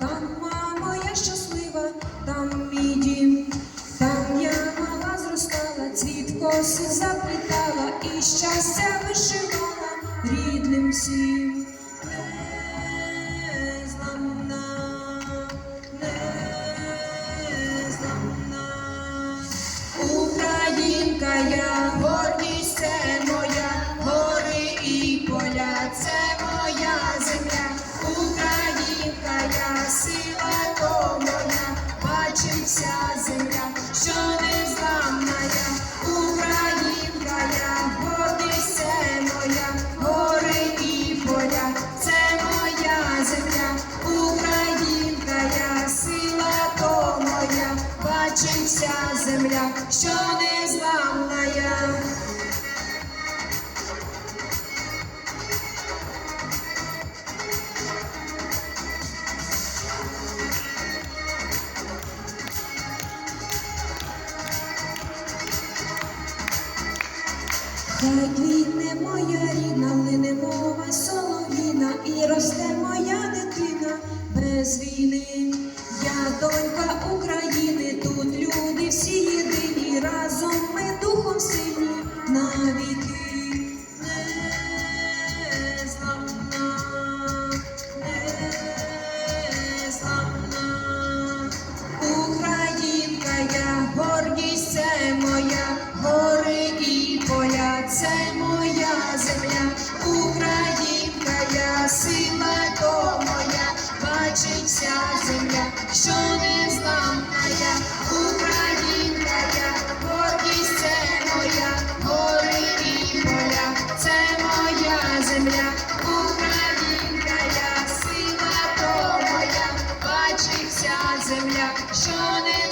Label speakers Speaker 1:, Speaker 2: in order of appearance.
Speaker 1: там мама, я щаслива, там мій дім, там я мала зростала, цвіт коси заплітала і щастя вишивала рідним всім. Українка я бачить вся земля, що незламна я. Хай квітне моя рідна, лине мова солов'їна, і росте моя дитина без війни. Українка, я сила то моя, бачить вся земля, що не зламна я. Українка, я гордість це моя, гори і поля, це моя земля. Українка, я сила то моя, бачить вся земля, що не